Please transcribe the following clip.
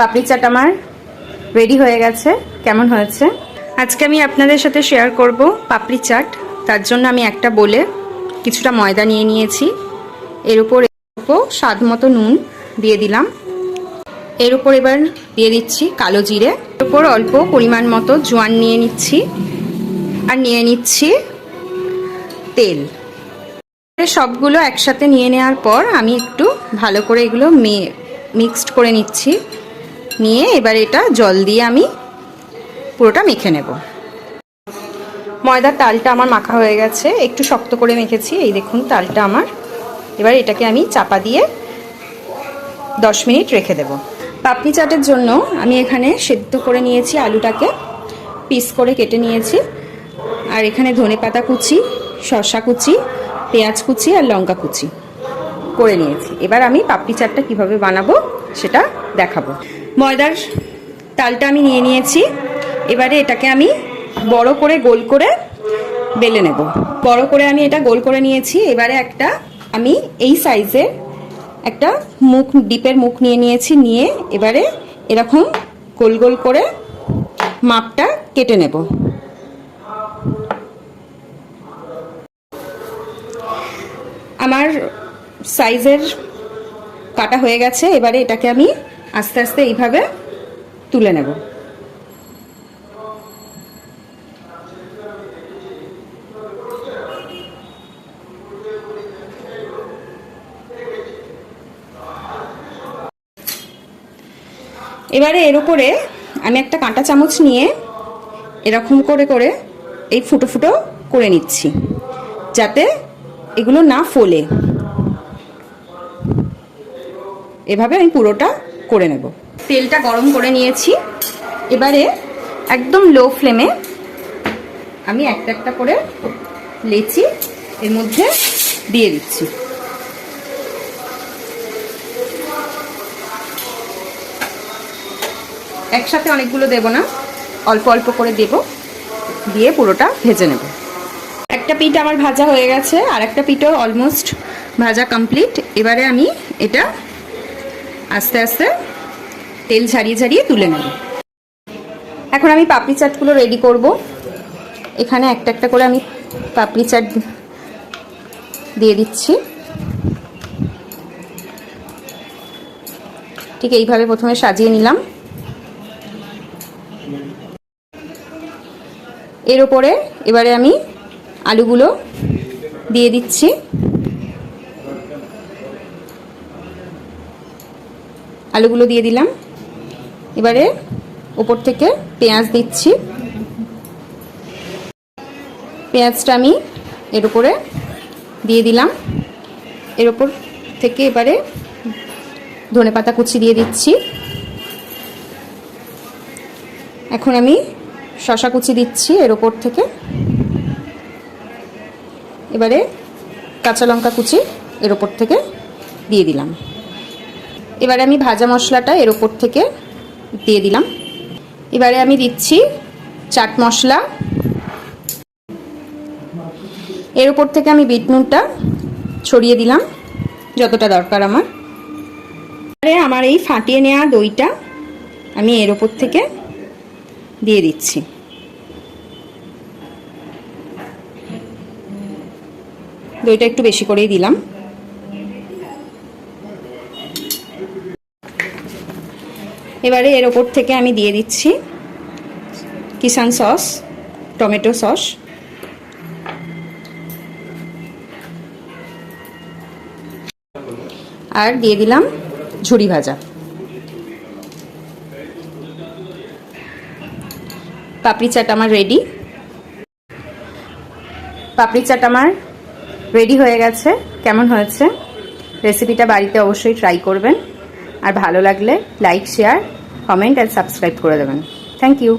পাপড়ি চাট আমার রেডি হয়ে গেছে। কেমন হয়েছে? আজকে আমি আপনাদের সাথে শেয়ার করব পাপড়ি চাট। তার জন্য আমি একটা বলে কিছুটা ময়দা নিয়ে নিয়েছি। এর উপর স্বাদ মতো নুন দিয়ে দিলাম। এর উপর এবার দিয়ে দিচ্ছি কালো জিরে। এর উপর অল্প পরিমাণ মতো জোয়ান নিয়ে নিচ্ছি। আর নিয়ে নিচ্ছি তেল। সবগুলো একসাথে নিয়ে নেওয়ার পর আমি একটু ভালো করে এগুলো মিক্সড করে নিচ্ছি। নিয়ে এবার এটা জল দিয়ে আমি পুরোটা মেখে নেব। ময়দার তালটা আমার মাখা হয়ে গেছে, একটু শক্ত করে মেখেছি। এই দেখুন, তালটা আমার। এবার এটাকে আমি চাপা দিয়ে দশ মিনিট রেখে দেব। পাপড়ি চাটের জন্য আমি এখানে সেদ্ধ করে নিয়েছি আলুটাকে, পিস করে কেটে নিয়েছি। আর এখানে ধনে পাতা কুচি, শসা কুচি, পেঁয়াজ কুচি আর লঙ্কা কুচি করে নিয়েছি। এবার আমি পাপড়ি চাটটা কীভাবে বানাবো সেটা দেখাবো। ময়দার তালটা আমি নিয়ে নিয়েছি। এবারে এটাকে আমি বড় করে গোল করে বেলে নেব। বড় করে আমি এটা গোল করে নিয়েছি। এবারে একটা আমি এই সাইজের একটা মুখ, ডিপের মুখ নিয়ে নিয়েছি। নিয়ে এবারে এরকম গোল গোল করে মাপটা কেটে নেব। আমার সাইজের কাটা হয়ে গেছে। এবারে এটাকে আমি আস্তে আস্তে এইভাবে তুলে নেব। এবারে এর উপরে আমি একটা কাঁটা চামচ নিয়ে এরকম করে করে এই ফুটো ফুটো করে নিচ্ছি, যাতে এগুলো না ফোলে। এভাবে আমি পুরোটা করে নেব। তেলটা গরম করে নিয়েছি। এবারে একদম লো ফ্লেমে আমি একটা একটা করে লেচি এর মধ্যে দিয়ে দিচ্ছি। একসাথে অনেকগুলো দেব না, অল্প অল্প করে দেব, দিয়ে পুরোটা ভেজে নেব। একটা পিঠ আমার ভাজা হয়ে গেছে আর একটা পিঠও অলমোস্ট ভাজা কমপ্লিট এবারে আমি এটা আস্তে আস্তে তেল ছাড়িয়ে ছাড়িয়ে তুলে নেব। এখন আমি পাপড়ি চাটগুলো রেডি করব। এখানে একটা একটা করে আমি পাপড়ি চাট দিয়ে দিচ্ছি। ঠিক এইভাবে প্রথমে সাজিয়ে নিলাম। এর ওপরে এবারে আমি আলুগুলো দিয়ে দিচ্ছি। আলুগুলো দিয়ে দিলাম। এবারে ওপর থেকে পেঁয়াজ দিচ্ছি। পেঁয়াজটা আমি এর উপরে দিয়ে দিলাম। এর ওপর থেকে এবারে ধনে পাতা কুচি দিয়ে দিচ্ছি। এখন আমি শশা কুচি দিচ্ছি এর ওপর থেকে। এবারে কাঁচা লঙ্কা কুচি এর ওপর থেকে দিয়ে দিলাম। এবারে আমি ভাজা মশলাটা এর ওপর থেকে দিয়ে দিলাম। এবারে আমি দিচ্ছি চাট মশলা। এর ওপর থেকে আমি বিট নুনটা ছড়িয়ে দিলাম, যতটা দরকার আমার। এবারে আমার এই ফাটিয়ে নেওয়া দইটা আমি এর ওপর থেকে দিয়ে দিচ্ছি। দইটা একটু বেশি করেই দিলাম। এবারে এর ওপর থেকে আমি দিয়ে দিচ্ছি কিষান সস, টমেটো সস। আর দিয়ে দিলাম ঝুড়ি ভাজা। পাপড়ি চাট আমার রেডি পাপড়ি চাট আমার রেডি হয়ে গেছে। কেমন হয়েছে? রেসিপিটা বাড়িতে অবশ্যই ট্রাই করবেন। আর ভালো লাগলে like share comment and subscribe করে দেবেন। Thank you